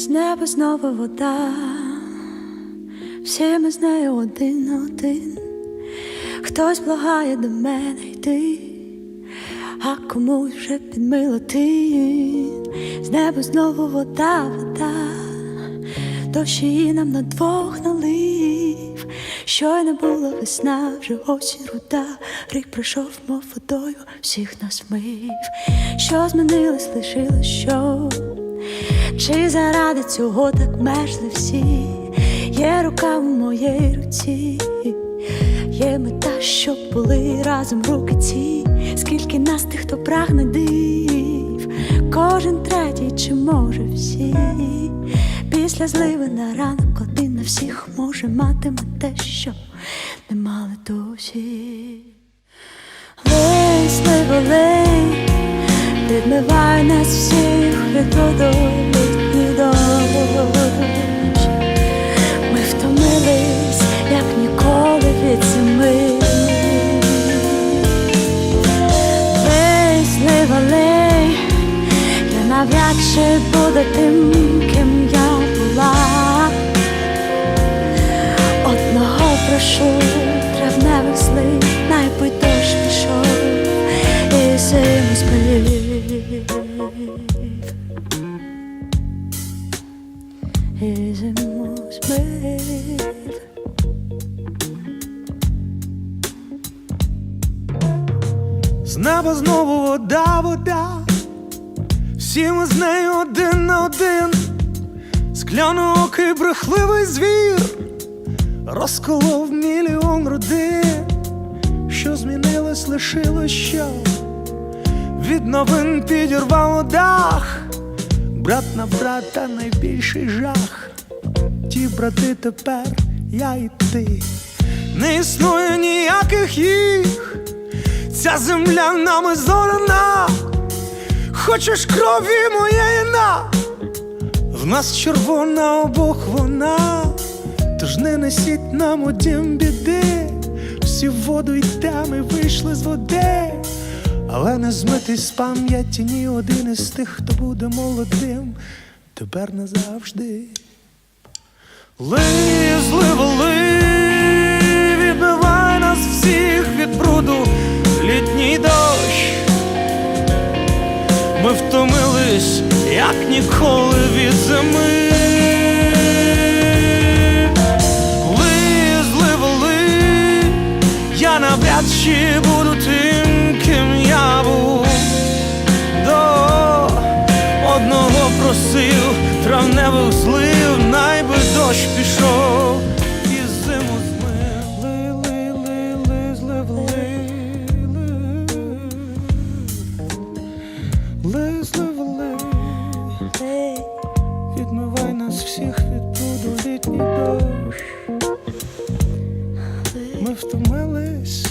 з неба знову вода, всі ми з нею один один. Хтось благає до мене йти, а комусь вже підмило тин. З неба знову вода, вода, дощ її нам на двох налив. Щойно була весна, вже осінь руда, рік пройшов, мов водою, всіх нас вмив. Що змінилось, лишилось що? Чи заради цього так мерзли всі? Є рука у моїй руці, є мета, щоб були разом руки ці. Скільки нас тих, хто прагне див, кожен третій, чи може всі. Після зливи на ранок один на всіх може матиме те, що не мали досі. Лей, сливо, лей, нас всіх від дощ. Ми втомились, як ніколи від зими. Слива, я навряд чи буду тим, ким я була. Одного прошу, Зиму збив З неба знову вода, вода, всі ми з нею один на один, скляноокий брехливий звір, розколов мільйон родин, що змінилось, лишилось що? Від новин підірвало дах, брат на брата найбільший жах. Ті брати тепер я і ти, не існує ніяких їх. Ця земля нами зорана, хочеш крові моєї на, в нас червона обох вона, тож не несіть нам у дім біди, всі воду йдемо і вийшли з води, але не змитись з пам'яті ні один із тих, хто буде молодим, тепер назавжди. Лий, зливо, відбивай нас всіх від бруду, літній дощ. Ми втомились, як ніколи від зими. Лий, зливо, я навряд чи буду тим, просив травневих злив, найби дощ пішов і зиму змив. Ли, ли, ли, ли. Відмивай нас всіх від бруду літній дощ. Ми втомились,